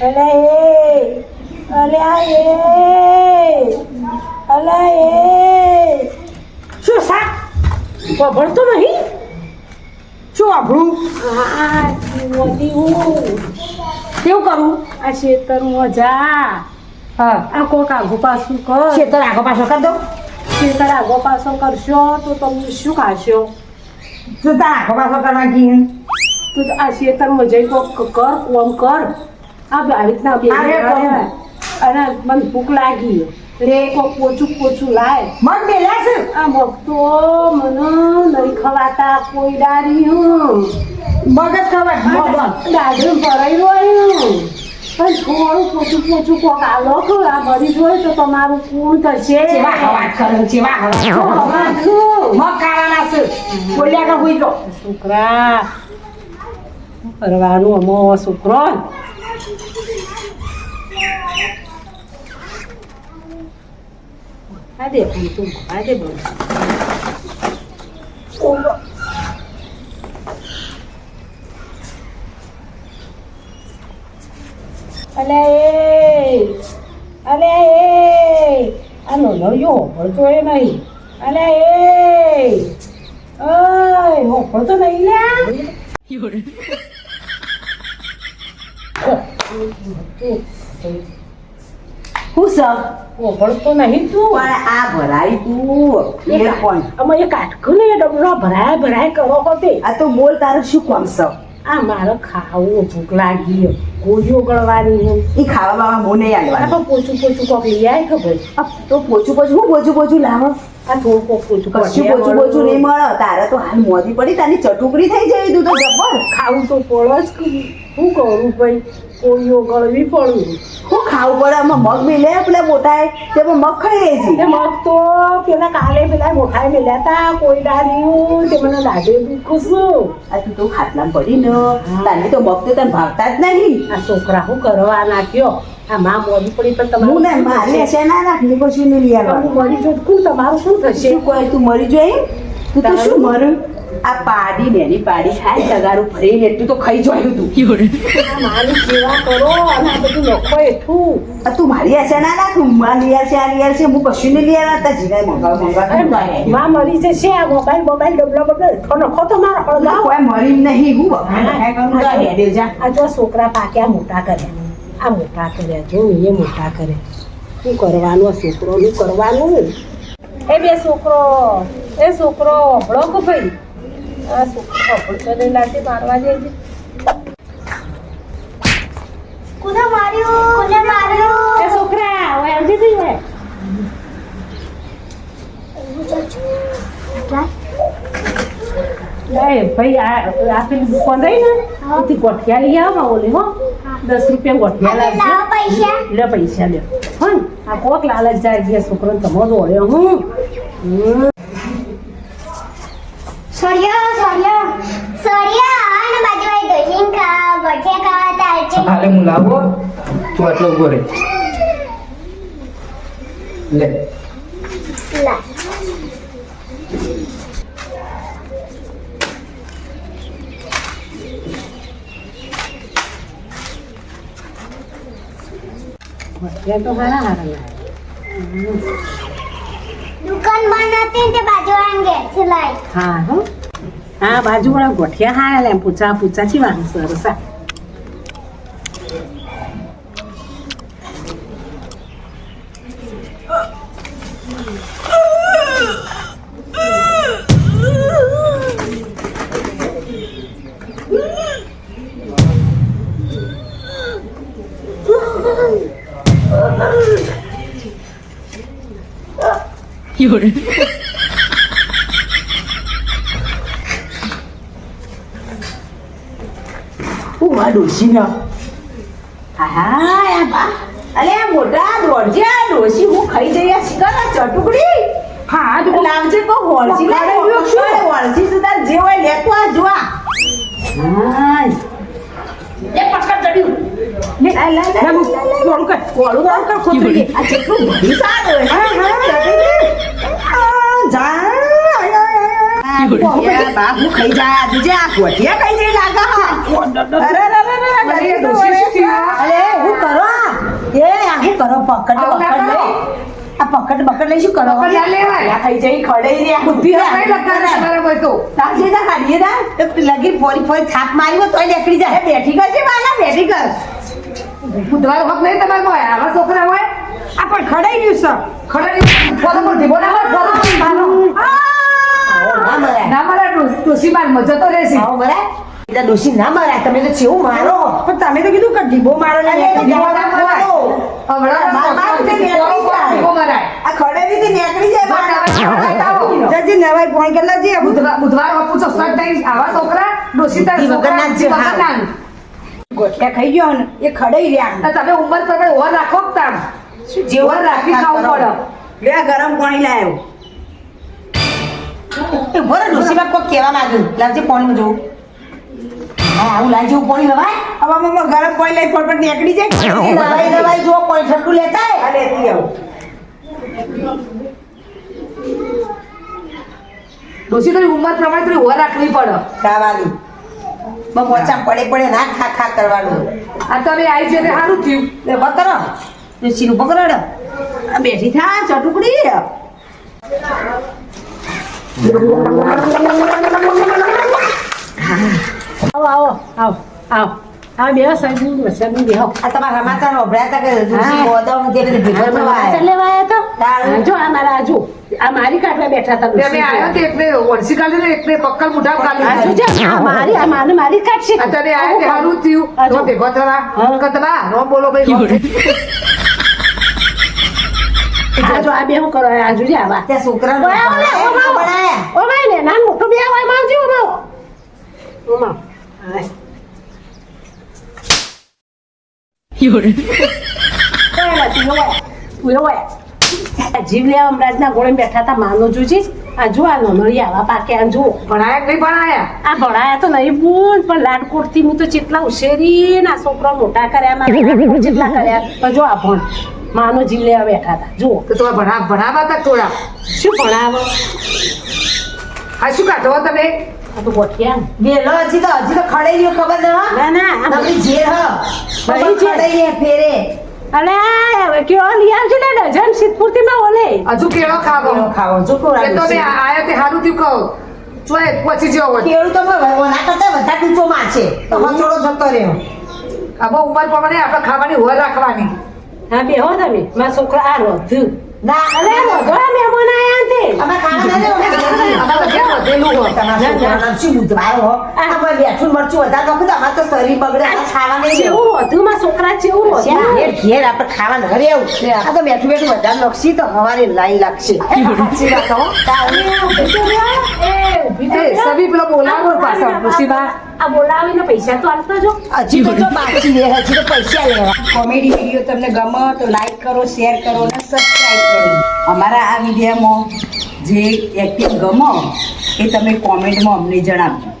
અલે એ અલ્યા એ અલે એ. શું શાક ભણતો નહીં? શું વાપરું આ હું. કેવું કરું? આ શેતર મજા હા. આ કોક આગો પાછું કર. શેતર આગો પાછો કર દઉં શેતર આગો પાછો કરશો તો તમને શું ખાશો? તું તાર આગો પાછો કરવા ગઈ તો આ ખેતરમાં જઈ તો કર કોમ કર. આ આવી રીતના બે અને મને ભૂખ લાગી. રે કોક પોચું પોચું લાય. મન બે છે આ મગ તો મને નહીં ખવાતા કોઈ ડારી હું. મગ જ ખબર મગ દાદરું ભરાયેલું પણ થોડું પોચું પોચું કોક આલો કે આ મરી જોઈ તો તમારું પૂર્ણ થશે. જેવા હવા કરે જેવા હવા. મગ ખાવાના છે. બોલ્યા કે હુઈ જાઓ. છોકરા શું કરવાનું અમો છોકરો આ દે પણ તું આ દે બોલ અલે એ અલે એ આ નોનળિયો હોભળતો એ નહીં હું છે હોભળતો નહીં તું? પણ આ ભરાઈ તું. એ કોણ? આમાં એ કાટકું ને ડબલો ભરાય ભરાય કરો હોતે આ તો બોલ તારું શું કોમ છે આ મારે ખાવું ભૂખ લાગી ગોળીઓ ગળવાની એ ખાવા બાવા હું નહીં તો પોચું પોચું કોક લઈ આય ખબર. તો પોચું પોચું હું પોચું પોચું લાવો? આ થોડું કોક પોચું કશું પોચું પોચું નહીં મળે. તારે તો હાલ મોદી પડી તારી ચટુકડી થઈ જાય તું તો ખાવું તો પડે જ હું કરું ભાઈ? કોળીઓ ગળવી પડવું હું ખાવું પડે આમાં મગ મિલે પેલા મોટા તેમાં મગ ખાઈ તે મગ તો પેલા કાલે પેલા મોઠાએ મેલ્યા હતા કોઈ ડાર્યું તે મને લાગે દુઃખ છું આ તું તો ખાટલા પડી ને. તાને તો મગ તો તને ભાવતા જ નહીં. આ છોકરા શું કરવા નાખ્યો આ માં મોડી પડી પણ હું ને મારે છે ના રાખની પછી નહીં લઈ આવવાનું. મરી જો તમારું શું થશે? કહે તું મરી જોઈ તું તો શું મરું? આ પાડી ને એની પાડી ખાય તગારું ભરીને એટલું તો ખાઈ જોયું તું. મારી સેવા કરો અને આ બધું લખો એઠું આ તું મારી હશે ના રાખમાં લઈ આવશે આ લઈ આવશે હું કશું નહીં લઈ આવ્યા તા મંગાવ મંગાવમાં મરી જશે આ મોબાઈલ મોબાઈલ ડબલો ડબલો એઠો નખો તો મારો હળગાવ. કોઈ મરી નહીં હું આ જો છોકરા પાક્યા મોટા કરે. આ મોટા કરે જો એ મોટા કરે. શું કરવાનું આ છોકરો શું કરવાનું? એ બે છોકરો એ છોકરો ભળો કે ભાઈ? આ છોકરો હભળતો લાગે મારવા જાય કોને માર્યું? કોને માર્યું? એ છોકરા હવે આવજે તું ભાઈ દુકાન રહી ને ગોઠિયા લઈ આવો ઓલે હો. દસ રૂપિયા ગોઠિયા લાવજો. પૈસા? લે પૈસા લે. હો આ કોક લાલચ જાય છે છોકરો તમે દોડ્યો હું. હમ. સોડિયો સોડિયો સોડિયો અને બાજુમાં ખા હાલે હું લાવો? તું આટલો ઊભો રે લે. લા. ગોઠિયા તો લાગે. દુકાન તે બાજુ આંગે સિલાઈ હા હો. હા બાજુવાળા ગોઠિયા હા લે પૂછા પૂછા છી વાંગ સરસ આ. હું માં ડોશી ન હા આ બા. અલે આ મોટા દોડજે આ ડોશી હું ખાઈ જઈ આ શિકાર આ ચટુકડી. હા તો લાવજે કો હોળજી લે પકડાઈ હોળજી તો તાર જે હોય લેતો આ જો આ. હા એ પકડ ચડ્યું લે લે લે મોડું કર. ના કર ખોતરી આ જેટલું ભરી સારું હા હા આ જા. આ બા હું ખાઈ જાય આજે આ ગોઠિયા ખાઈ જઈ લાગે હા કરો એ, આખી કરો? પકડ, પકડ આ પકડ, બકડ લઈ શું કરો? ના લેવાય. આ જઈ, ખડાઈ રહ્યા. બુદ્ધિ તમારા કોઈ તો તાજી તા. લગી ફોરી ફોરી છાપ મારી હોય તોય નીકળી જાય બેઠી કરજે વાલા બેઠી કર નહીં તમારે કોઈ આવા છોકરા હોય આ પણ ખડાઈ ગયું સર ફોટો પર ઢીબો ના હોય ફોટો પર મારો. ના ના મજા તો રહેશે હા મરાય એટલે ડોશી ના મારા તમે તો છેવું મારો? પણ તમે તો કીધું કે ઢીબો મારો. ખાઈ ગયો ને એ ખડાઈ રહ્યા તમે ઉંમર પ્રમાણે ઓવર રાખો તાર જેવો રાખી ખાવું પડે. લે ગરમ પાણી લાવ્યો ડોશીમાં કોક કહેવા માંગ્યું લાવજે પાણીમાં જોવું હા આવું લાવી જેવું પાણી લવાય હવે મમ્મા ગરમ પાણી લઈ ફટફટ નીકળી જાય દવાઈ દવાઈ જો કોઈ ઠંડુ લેતા આ લેતી આવું. ડોસી તો ઉંમર પ્રમાણે થોડી ઓવર રાખવી પડે. ખાવાની. બસ. મોચા પડે પડે ના ખા ખા કરવાનું. આ તમે આવી છે તે સારું થયું. લે પકડો ડોશીનું પકડો આ બેઠી થા ચટુકડી. આવો આવો આવો આવો. આ બે સાહેબ વરસાદની બેહો આ તમારા સમાચાર વભળ્યા હતા કે ડોશી હા. જે બધી ભેગો સમાચાર થવાય. તો? જો આ મારા આજુ આ મારી કાઢવા બેઠા હતા તમે આવ્યો કે એકને વળસી કાઢી ને એકને પક્કલ મુઠા કાઢી આજુ જો આ મારી આ માને મારી કાઢશે આ તમે તે સારું થયું. તો ભેગો થવા. હા. નો બોલો ભાઈ આજુ આ બે હું કરો આજુ જે આવા. તે છોકરા ઓ ભાઈ ને ના મોટું બે આવા એમાં ઓ હા. ઓય, અમરાજના ઓય. તું ઓય. આ જીવ લેવા હમણાં ગોળે બેઠા હતા માનો જોજી આ જો આ નોનળી આવા પાકે આ જો ભણાયા કે નહીં ભણાયા? આ ભણાયા તો નહીં બોલ પણ લાડકોટથી હું તો જેટલા ઉશેરી ના છોકરા મોટા કર્યા મારા લાડકોટ જેટલા કર્યા પણ જો આ ભણ. માનો જીવ લેવા બેઠા હતા. જુઓ. તો તમે ભણા ભણાવા હતા થોડા શું ભણાવો? હા શું કાઢો તમે? તો ગોઠિયા. વેલો હજી તો હજી તો ખડાઈ ખબર ન ના ના. આ જે હ. ભાઈ જે. ફેરે. અલે હવે કયો લઈ આવજો ને ડઝન સિદ્ધપુરથી માં ઓલે? હજુ કેળો ખાવો. ખાવો જો તો મેં આયા તે થયું કહો. ચોય પછી જાવ હોય. કેળું તો ઓના કરતા વધારે મારશે તો હચોડો જતો રહ્યો. આમાં ઉંમર પ્રમાણે આપણે ખાવાની હોય રાખવાની. હા બે હો તમે. મારા છોકરા આ રોધ્યું. ના અલે આયા? છોકરા જેવું ઘેર ઘેર આપણે ખાવા ન રહેવું. આ તો બેઠું બેઠું વધારે નાખશી તો હવારે લાઈન લાગશે સભી પેલો બોલાવો ડોશીબા આ બોલાવીને પૈસા તો આલતો જો. હજી તો જો બાકી. રહે હજી તો પૈસા લેવા. કોમેડી વીડિયો તમને ગમે તો લાઈક કરો શેર કરો અને સબસ્ક્રાઇબ કરો. અમારા આ વિડીયોમાં જે એક્ટિંગ ગમો એ તમે કોમેન્ટમાં અમને જણાવજો.